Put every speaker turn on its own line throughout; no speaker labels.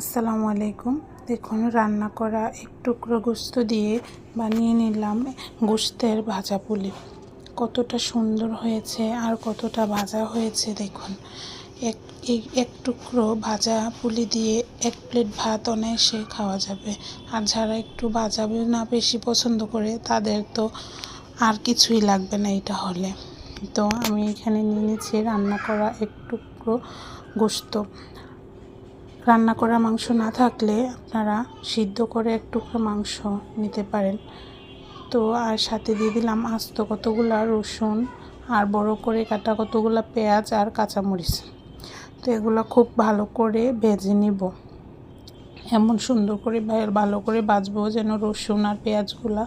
আসসালামু আলাইকুম। দেখুন, রান্না করা এক টুকরো গোস্ত দিয়ে বানিয়ে নিলাম গোস্তের ভাজা পুলি। কতটা সুন্দর হয়েছে আর কতটা ভাজা হয়েছে দেখুন। এক এক টুকরো ভাজা পুলি দিয়ে এক প্লেট ভাত অনায়াসে খাওয়া যাবে। আর যারা একটু ভাজা না বেশি পছন্দ করে, তাদের তো আর কিছুই লাগবে না এটা হলে। তো আমি এখানে নিয়ে নিয়েছি রান্না করা এক টুকরো গোস্ত। রান্না করা মাংস না থাকলে আপনারা সিদ্ধ করে এক টুকরো মাংস নিতে পারেন। তো আর সাথে দিয়ে দিলাম আস্ত কতগুলা রসুন আর বড় করে কাটা কতগুলো পেঁয়াজ আর কাঁচামরিচ। তো এগুলো খুব ভালো করে ভেজে নিব। এমন সুন্দর করে ভালো করে বাজবো যেন রসুন আর পেঁয়াজগুলা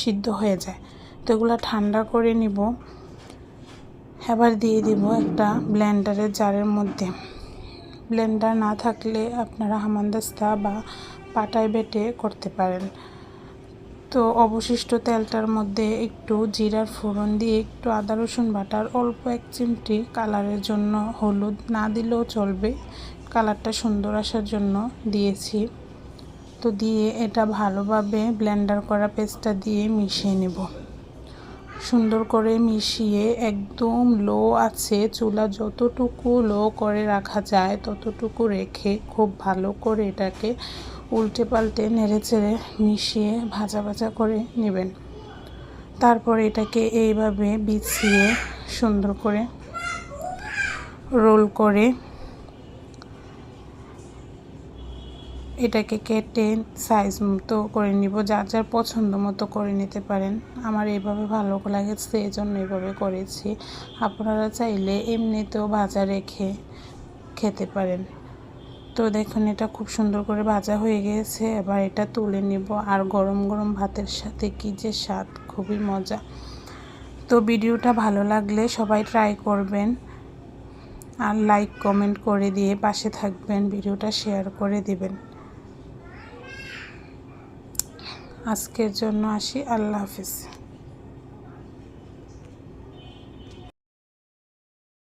সিদ্ধ হয়ে যায়। তো এগুলো ঠান্ডা করে নিব। এবার দিয়ে দিব একটা ব্লেন্ডারের জারের মধ্যে। ব্লেন্ডার না থাকলে আপনারা হামানদাস্তা বা পাটায় বেটে করতে পারেন। তো অবশিষ্ট তেলটার মধ্যে একটু জিরার ফোড়ন দিয়ে একটু আদা, রসুন বাটার, অল্প এক চিমটি কালারের জন্য হলুদ না দিলেও চলবে। কালারটা সুন্দর আসার জন্য দিয়েছি। তো দিয়ে এটা ভালোভাবে ব্লেন্ডার করা পেস্টটা দিয়ে মিশিয়ে নেব। সুন্দর করে মিশিয়ে একদম লো আছে, চুলা যতটুকু লো করে রাখা যায় ততটুকু রেখে খুব ভালো করে এটাকে উল্টে পাল্টে নেড়ে চেড়ে মিশিয়ে ভাজা ভাজা করে নেবেন। তারপর এটাকে এইভাবে বিছিয়ে সুন্দর করে রোল করে এটাকে কেটে সাইজ মতো করে নিব, যার যার পছন্দ মতো করে নিতে পারেন। আমার এইভাবে ভালো লাগেছে এই জন্য এইভাবে করেছি। আপনারা চাইলে এমনিতেও ভাজা রেখে খেতে পারেন। তো দেখুন, এটা খুব সুন্দর করে ভাজা হয়ে গিয়েছে এবার এটা তুলে নিব, আর গরম গরম ভাতের সাথে কী যে স্বাদ, খুবই মজা। তো ভিডিওটা ভালো লাগলে সবাই ট্রাই করবেন। আর লাইক কমেন্ট করে দিয়ে পাশে থাকবেন, ভিডিওটা শেয়ার করে দিবেন। আজকের জন্য আসি। আল্লাহ হাফিজ।